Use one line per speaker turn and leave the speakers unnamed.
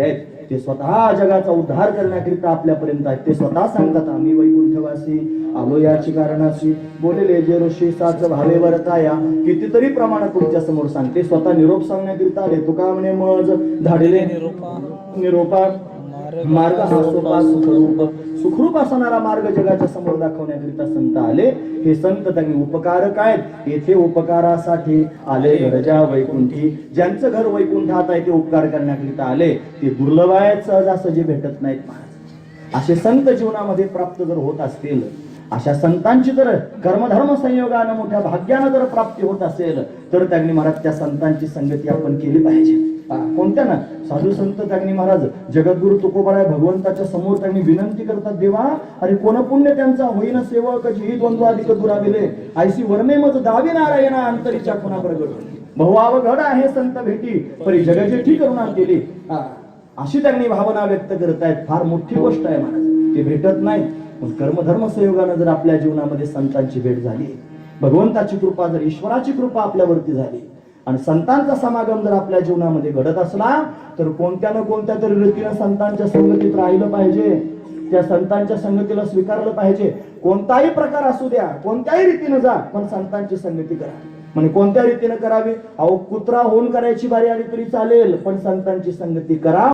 आहेत ते स्वतः जगाचा उद्धार करण्याकरिता आपल्यापर्यंत आहेत. ते स्वतः सांगतात आम्ही वैकुंठवासी आलो याची कारणाशी. बोलेले जे ऋषी साच भावे वरताया कितीतरी प्रमाणात तुमच्यासमोर सांगते. स्वतः निरोप सांगण्याकरिता आले. तुका म्हणे मज धाडले.
निरोपा.
निरोपा. मार्ग हा सोपा सुखरूप सुखरूप असणारा मार्ग जगाच्या समोर दाखवण्याकरिता संत आले. हे संत त्यांनी उपकारक आहेत. येथे उपकारासाठी आले गरजा वैकुंठी. ज्यांचं घर वैकुंठात आहे ते उपकार करण्याकरिता आले. ते दुर्लभ आहेत सहजासहजी भेटत नाहीत महाराज. असे संत जीवनामध्ये प्राप्त जर होत असतील अशा संतांची जर कर्मधर्म संयोगानं मोठ्या भाग्यानं जर प्राप्ती होत असेल तर त्यांनी महाराज त्या संतांची संगती आपण केली पाहिजे. कोणत्या ना? साधू संत त्यांनी महाराज जगद्गुरु तुकोबाराय भगवंताच्या समोर त्यांनी विनंती करतात देवा अरे कोण पुण्य त्यांचा? होईन सेवक जी द्वंद्व अधिक दुराविले. आयसी वर्णे मज दावी नारायणा अंतरीच्या खुना प्रगट बहुअवघड आहे संत भेटी परी जगाची करुणा केली. अशी त्यांनी भावना व्यक्त करत आहेत फार मोठी गोष्ट आहे महाराज. ते भेटत नाही कर्मधर्म संयोगानं जर आपल्या जीवनामध्ये संतांची भेट झाली भगवंताची कृपा जर ईश्वराची कृपा आपल्यावरती झाली आणि संतांचा समागम जर आपल्या जीवनामध्ये घडत असला तर कोणत्या ना कोणत्या तरी रीतीनं संतांच्या संगतीत राहिलं पाहिजे. त्या संतांच्या संगतीला स्वीकारलं पाहिजे. कोणताही प्रकार असू द्या कोणत्याही रीतीनं जा पण संतांची संगती करा. म्हणजे कोणत्या रीतीनं करावी? अहो कुत्रा होऊन करायची बारी आली तरी चालेल पण संतांची संगती करा.